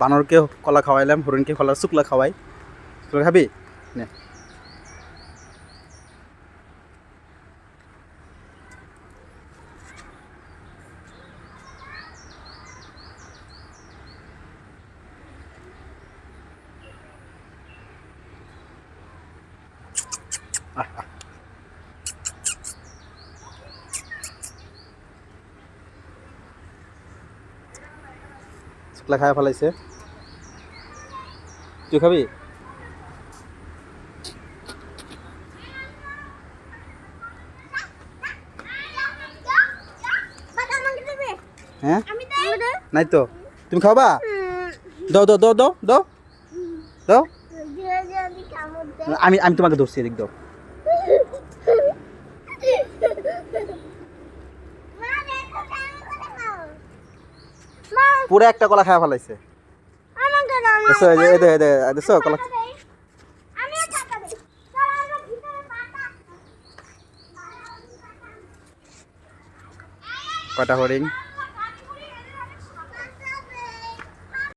বানরকে কলা খাওয়াইলাম হরিণকে কলার শুকলা খাওয়াই। শুকলা খাবি? নে। শুকলা খাই ফেলাইছে। তুই খাবি? হ্যাঁ? নাই তো। তুমি খাবা? দাও দাও দাও দাও। দাও। আমি আমি তোমাকে ধরছি, এদিক দাও। পুরো একটা কলা খাওয়া ফেলাইছে। দেখছ এই দে- দে- দেখছ কলা কটা হরিণ?